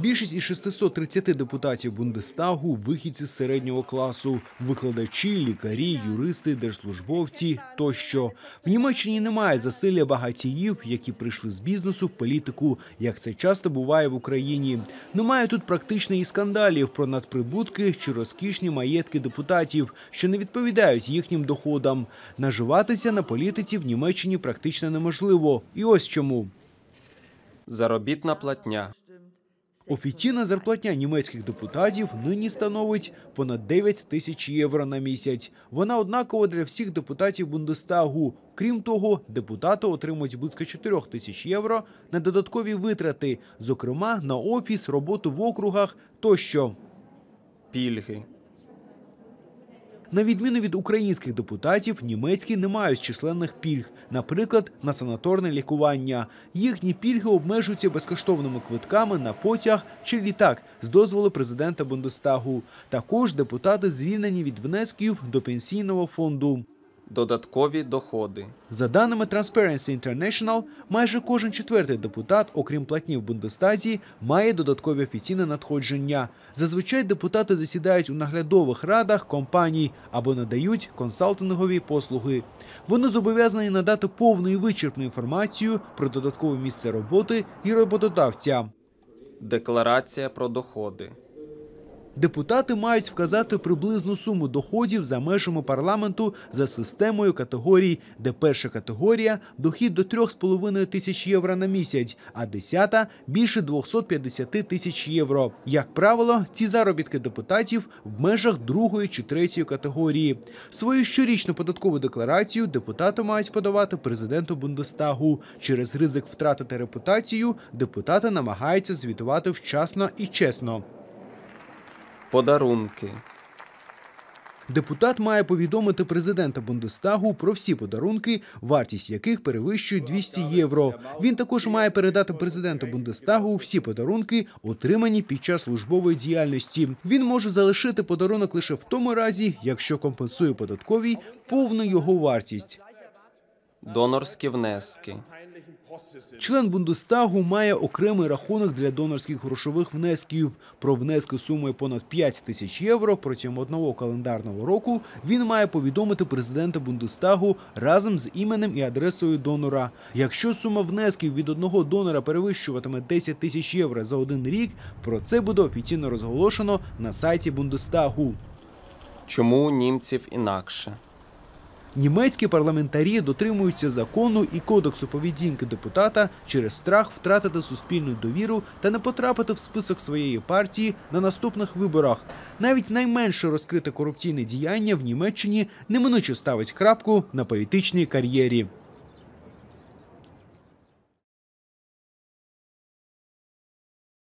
Більшість із 630 депутатів Бундестагу – вихідці з середнього класу, викладачі, лікарі, юристи, держслужбовці тощо. В Німеччині немає засилля багатіїв, які прийшли з бізнесу в політику, як це часто буває в Україні. Немає тут практично і скандалів про надприбутки чи розкішні маєтки депутатів, що не відповідають їхнім доходам. Наживатися на політиці в Німеччині практично неможливо. І ось чому. Заробітна платня. Офіційна зарплатня німецьких депутатів нині становить понад 9 тисяч євро на місяць. Вона однакова для всіх депутатів Бундестагу. Крім того, депутати отримують близько 4 тисяч євро на додаткові витрати, зокрема на офіс, роботу в округах тощо. Пільги. На відміну від українських депутатів, німецькі не мають численних пільг, наприклад, на санаторне лікування. Їхні пільги обмежуються безкоштовними квитками на потяг чи літак з дозволу президента Бундестагу. Також депутати звільнені від внесків до пенсійного фонду. Додаткові доходи. За даними Transparency International, майже кожен четвертий депутат, окрім платні в Бундестазі, має додаткові офіційне надходження. Зазвичай депутати засідають у наглядових радах компаній або надають консалтингові послуги. Вони зобов'язані надати повну і вичерпну інформацію про додаткове місце роботи і роботодавця. Декларація про доходи. Депутати мають вказати приблизну суму доходів за межами парламенту за системою категорій, де перша категорія – дохід до 3,5 тисяч євро на місяць, а десята – більше 250 тисяч євро. Як правило, ці заробітки депутатів в межах другої чи третьої категорії. Свою щорічну податкову декларацію депутати мають подавати президенту Бундестагу. Через ризик втратити репутацію депутати намагаються звітувати вчасно і чесно. Подарунки. Депутат має повідомити президента Бундестагу про всі подарунки, вартість яких перевищує 200 євро. Він також має передати президенту Бундестагу всі подарунки, отримані під час службової діяльності. Він може залишити подарунок лише в тому разі, якщо компенсує податковій повну його вартість. Донорські внески. Член Бундестагу має окремий рахунок для донорських грошових внесків. Про внески сумою понад 5 тисяч євро протягом одного календарного року він має повідомити президента Бундестагу разом з іменем і адресою донора. Якщо сума внесків від одного донора перевищуватиме 10 тисяч євро за один рік, про це буде офіційно розголошено на сайті Бундестагу. Чому німців інакше? Німецькі парламентарі дотримуються закону і кодексу поведінки депутата через страх втратити суспільну довіру та не потрапити в список своєї партії на наступних виборах. Навіть найменше розкрите корупційне діяння в Німеччині неминуче ставить крапку на політичній кар'єрі.